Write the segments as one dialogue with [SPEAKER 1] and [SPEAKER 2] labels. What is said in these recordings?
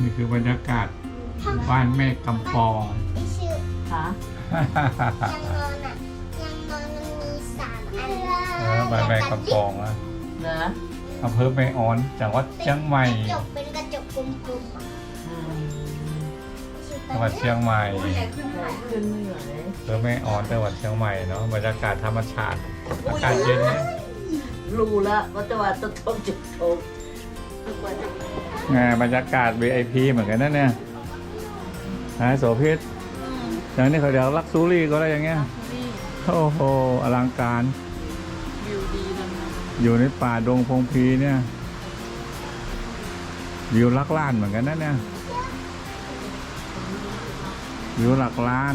[SPEAKER 1] นี่คือบรรยากาศบ้านแม่กำปอง
[SPEAKER 2] ไม่ชื่อ
[SPEAKER 3] ค่ะ
[SPEAKER 2] ยังนอนอะยังนอนมันมีสามอัน
[SPEAKER 1] เออบ้านแม่กำปองนะ
[SPEAKER 3] เนอะ
[SPEAKER 1] อำเภอแม่ออนจังหวัดเชียงใหม่
[SPEAKER 2] กระจกเป็นกระจกกลมๆอะ
[SPEAKER 3] อืม
[SPEAKER 1] จังหวัดเชียงใหม่
[SPEAKER 3] ขึ้นไม่ไหว
[SPEAKER 1] อำเภอแม่ออนจังหวัดเชียงใหม่เนาะบรรยากาศธรรมชาติอากาศเย็นนะ
[SPEAKER 3] รู้ละว่าจะว่าจะทบจุดโทบทุกวัน
[SPEAKER 1] ไง บรรยากาศ VIP เหมือนกันนะเนี่ยนายโสภิตอย่างนี้เขาเดี๋ยวลักซูรี่ก็ได้อย่างเงี้ยโอ้โหอลังการ
[SPEAKER 3] วิวดีนะ
[SPEAKER 1] อยู่ในป่าดงพงพีเนี่ย วิวลักล้านเหมือนกันนะเนี่ย วิวหลักล้าน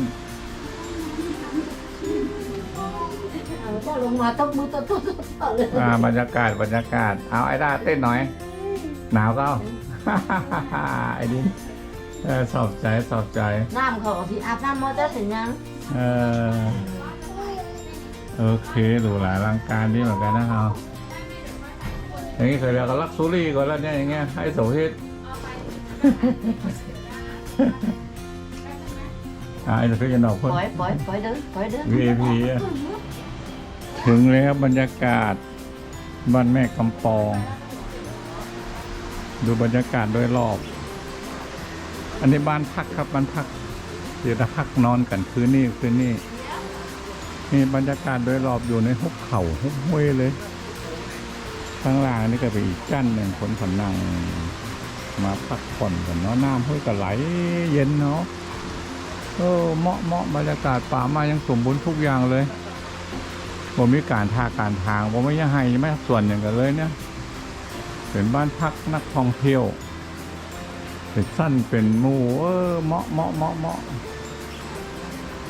[SPEAKER 3] ถ้าลงมาต้องมือต้องต้องต้องเลย
[SPEAKER 1] อ่าบรรยากาศบรรยากาศ เอาไอ้ด้าเต้นหน่อย หนาวก็เอา ไอ้ดินเออสอบใจสอบใจ
[SPEAKER 3] น้ำเขาที่อาบน้ำมอเตอร์ถึงยัง
[SPEAKER 1] เออโอเคหรูหราอลังการดีเหมือนกันนะครับอย่างนี้เคยเรียกกันลักซูรี่ก่อนแล้วเนี่ยอย่างเงี้ยให้โสภิตอ่าไอ้โสภิตจะหนอกคน
[SPEAKER 3] ปล่อยปล่อยปล่อยเด้อปล่อยเด้อ
[SPEAKER 1] VIP อะถึงแล้วบรรยากาศบ้านแม่กำปอง ดูบรรยากาศโดยรอบ อันนี้บ้านพักครับบ้านพัก เดี๋ยวจะพักนอนกันคืนนี้คืนนี้นี่บรรยากาศโดยรอบอยู่ในหุบเขาหุบห้วยเลยข้างล่างนี่ก็เป็นอีกกั้นหนึ่งคนขนนั่งมาพักผ่อนกันเนาะน้ำห้วยก็ไหลเย็นเนาะเออเหมาะเหมาะบรรยากาศป่ามายังสมบูรณ์ทุกอย่างเลยบ่มีการทาการทางบ่ไม่ยังให้ไม่ส่วนอย่างกันเลยเนี่ย เป็นบ้านพักนักท่องเที่ยว เป็นสั้นเป็นหมู่เออเหมาะเหมาะเหมาะเหมาะ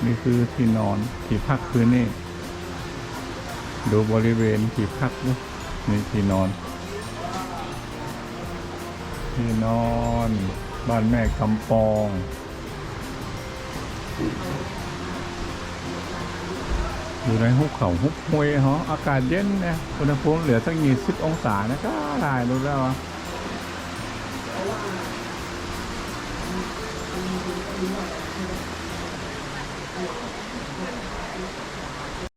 [SPEAKER 1] นี่คือที่นอนที่พักคืนนี่ดูบริเวณที่พักนี่ที่นอน ที่นอน บ้านแม่กำปอง อยู่ในหุบเขาหุบห้วยเหรออากาศเย็นนะอุณหภูมิเหลือสักยี่สิบองศานะก็ได้รู้แล้วอะ